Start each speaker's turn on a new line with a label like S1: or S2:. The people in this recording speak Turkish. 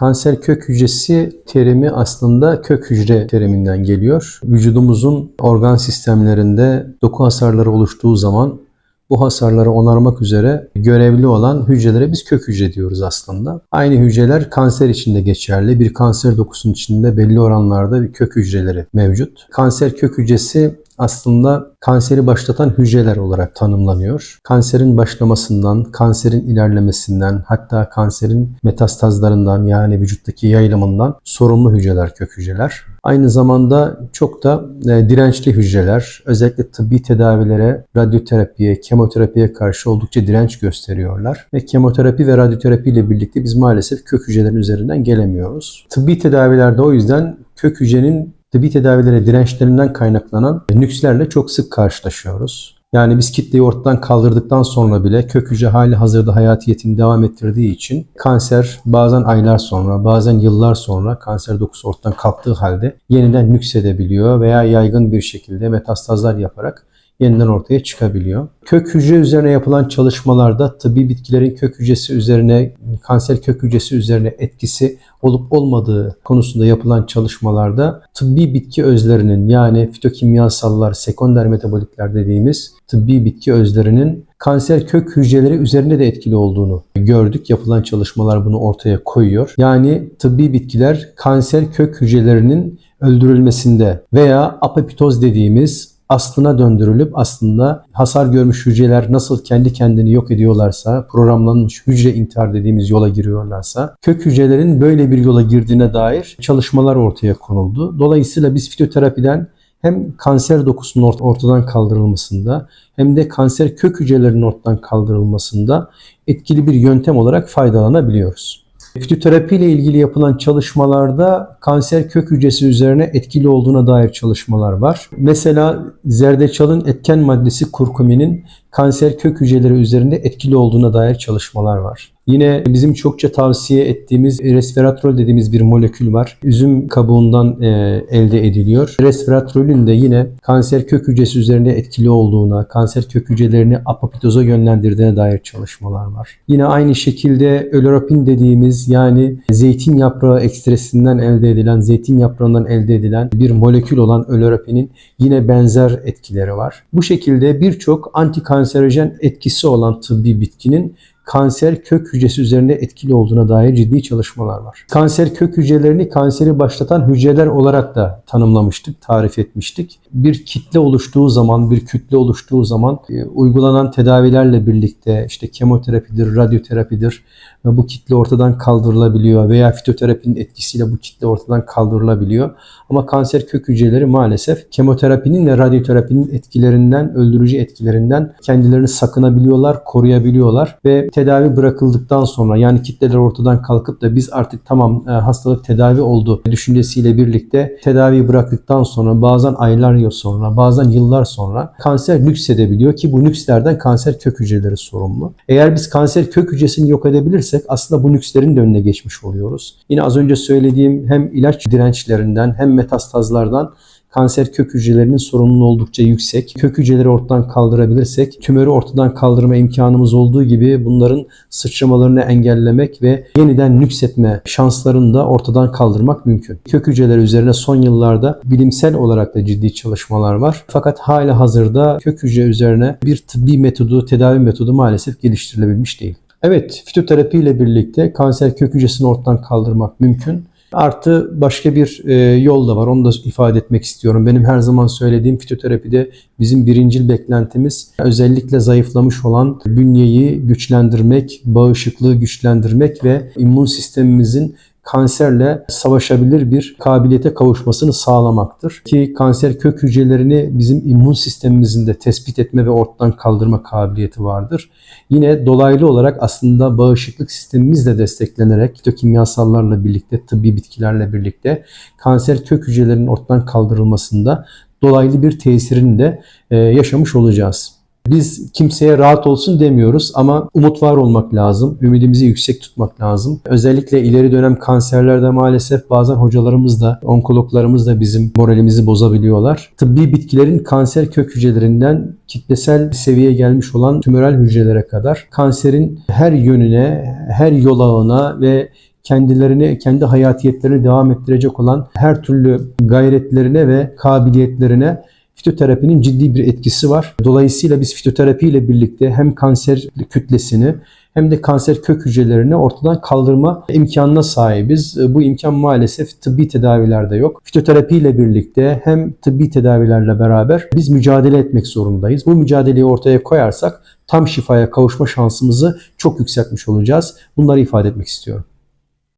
S1: Kanser kök hücresi terimi aslında kök hücre teriminden geliyor. Vücudumuzun organ sistemlerinde doku hasarları oluştuğu zaman bu hasarları onarmak üzere görevli olan hücrelere biz kök hücre diyoruz aslında. Aynı hücreler kanser için de geçerli. Bir kanser dokusunun içinde belli oranlarda bir kök hücreleri mevcut. Kanser kök hücresi aslında kanseri başlatan hücreler olarak tanımlanıyor. Kanserin başlamasından, kanserin ilerlemesinden, hatta kanserin metastazlarından yani vücuttaki yayılımından sorumlu hücreler kök hücreler. Aynı zamanda çok da e, dirençli hücreler, özellikle tıbbi tedavilere, radyoterapiye, kemoterapiye karşı oldukça direnç gösteriyorlar. Ve kemoterapi ve radyoterapi ile birlikte biz maalesef kök hücrelerin üzerinden gelemiyoruz. Tıbbi tedavilerde o yüzden kök hücrenin tıbbi tedavilere dirençlerinden kaynaklanan nükslerle çok sık karşılaşıyoruz. Yani biz kitleyi ortadan kaldırdıktan sonra bile kök hücre hali hazırda hayatiyetini devam ettirdiği için kanser bazen aylar sonra, bazen yıllar sonra kanser dokusu ortadan kalktığı halde yeniden nüksedebiliyor veya yaygın bir şekilde metastazlar yaparak yeniden ortaya çıkabiliyor. Kök hücre üzerine yapılan çalışmalarda tıbbi bitkilerin kök hücresi üzerine, kanser kök hücresi üzerine etkisi olup olmadığı konusunda yapılan çalışmalarda tıbbi bitki özlerinin yani fitokimyasallar, sekonder metabolitler dediğimiz tıbbi bitki özlerinin kanser kök hücreleri üzerinde de etkili olduğunu gördük. Yapılan çalışmalar bunu ortaya koyuyor. Yani tıbbi bitkiler kanser kök hücrelerinin öldürülmesinde veya apoptoz dediğimiz aslına döndürülüp aslında hasar görmüş hücreler nasıl kendi kendini yok ediyorlarsa, programlanmış hücre intihar dediğimiz yola giriyorlarsa, kök hücrelerin böyle bir yola girdiğine dair çalışmalar ortaya konuldu. Dolayısıyla biz fitoterapiden hem kanser dokusunun ortadan kaldırılmasında hem de kanser kök hücrelerinin ortadan kaldırılmasında etkili bir yöntem olarak faydalanabiliyoruz. Fitoterapi ile ilgili yapılan çalışmalarda kanser kök hücresi üzerine etkili olduğuna dair çalışmalar var. Mesela zerdeçalın etken maddesi kurkuminin kanser kök hücreleri üzerinde etkili olduğuna dair çalışmalar var. Yine bizim çokça tavsiye ettiğimiz resveratrol dediğimiz bir molekül var. Üzüm kabuğundan e, elde ediliyor. Resveratrolün de yine kanser kök hücresi üzerinde etkili olduğuna, kanser kök hücrelerini apoptoza yönlendirdiğine dair çalışmalar var. Yine aynı şekilde öleropin dediğimiz yani zeytin yaprağı ekstresinden elde edilen, zeytin yaprağından elde edilen bir molekül olan öleropinin yine benzer etkileri var. Bu şekilde birçok antikanserojen etkisi olan tıbbi bitkinin kanser kök hücresi üzerinde etkili olduğuna dair ciddi çalışmalar var. Kanser kök hücrelerini kanseri başlatan hücreler olarak da tanımlamıştık, tarif etmiştik. Bir kitle oluştuğu zaman, bir kütle oluştuğu zaman e, uygulanan tedavilerle birlikte işte kemoterapidir, radyoterapidir ve bu kitle ortadan kaldırılabiliyor veya fitoterapinin etkisiyle bu kitle ortadan kaldırılabiliyor. Ama kanser kök hücreleri maalesef kemoterapinin ve radyoterapinin etkilerinden, öldürücü etkilerinden kendilerini sakınabiliyorlar, koruyabiliyorlar ve tedavi bırakıldıktan sonra yani kitleler ortadan kalkıp da biz artık tamam e, hastalık tedavi oldu düşüncesiyle birlikte tedaviyi bıraktıktan sonra bazen aylar sonra bazen yıllar sonra kanser nüksedebiliyor ki bu nükslerden kanser kök hücreleri sorumlu. Eğer biz kanser kök hücresini yok edebilirsek aslında bu nükslerin de önüne geçmiş oluyoruz. Yine az önce söylediğim hem ilaç dirençlerinden hem metastazlardan kanser kök hücrelerinin sorumluluğu oldukça yüksek. Kök hücreleri ortadan kaldırabilirsek tümörü ortadan kaldırma imkanımız olduğu gibi bunların sıçramalarını engellemek ve yeniden nüksetme şanslarını da ortadan kaldırmak mümkün. Kök hücreleri üzerine son yıllarda bilimsel olarak da ciddi çalışmalar var. Fakat hala hazırda kök hücre üzerine bir tıbbi metodu, tedavi metodu maalesef geliştirilebilmiş değil. Evet, fitoterapi ile birlikte kanser kök hücresini ortadan kaldırmak mümkün. Artı başka bir e, yol da var. Onu da ifade etmek istiyorum. Benim her zaman söylediğim fitoterapide bizim birincil beklentimiz özellikle zayıflamış olan bünyeyi güçlendirmek, bağışıklığı güçlendirmek ve immün sistemimizin kanserle savaşabilir bir kabiliyete kavuşmasını sağlamaktır. Ki kanser kök hücrelerini bizim immün sistemimizin de tespit etme ve ortadan kaldırma kabiliyeti vardır. Yine dolaylı olarak aslında bağışıklık sistemimiz de desteklenerek fitokimyasallarla birlikte, tıbbi bitkilerle birlikte kanser kök hücrelerinin ortadan kaldırılmasında dolaylı bir tesirini de yaşamış olacağız. Biz kimseye rahat olsun demiyoruz ama umut var olmak lazım. Ümidimizi yüksek tutmak lazım. Özellikle ileri dönem kanserlerde maalesef bazen hocalarımız da, onkologlarımız da bizim moralimizi bozabiliyorlar. Tıbbi bitkilerin kanser kök hücrelerinden kitlesel seviyeye gelmiş olan tümörel hücrelere kadar kanserin her yönüne, her yolağına ve kendilerini, kendi hayatiyetlerini devam ettirecek olan her türlü gayretlerine ve kabiliyetlerine fitoterapinin ciddi bir etkisi var. Dolayısıyla biz fitoterapi ile birlikte hem kanser kütlesini hem de kanser kök hücrelerini ortadan kaldırma imkanına sahibiz. Bu imkan maalesef tıbbi tedavilerde yok. Fitoterapi ile birlikte hem tıbbi tedavilerle beraber biz mücadele etmek zorundayız. Bu mücadeleyi ortaya koyarsak tam şifaya kavuşma şansımızı çok yükseltmiş olacağız. Bunları ifade etmek istiyorum.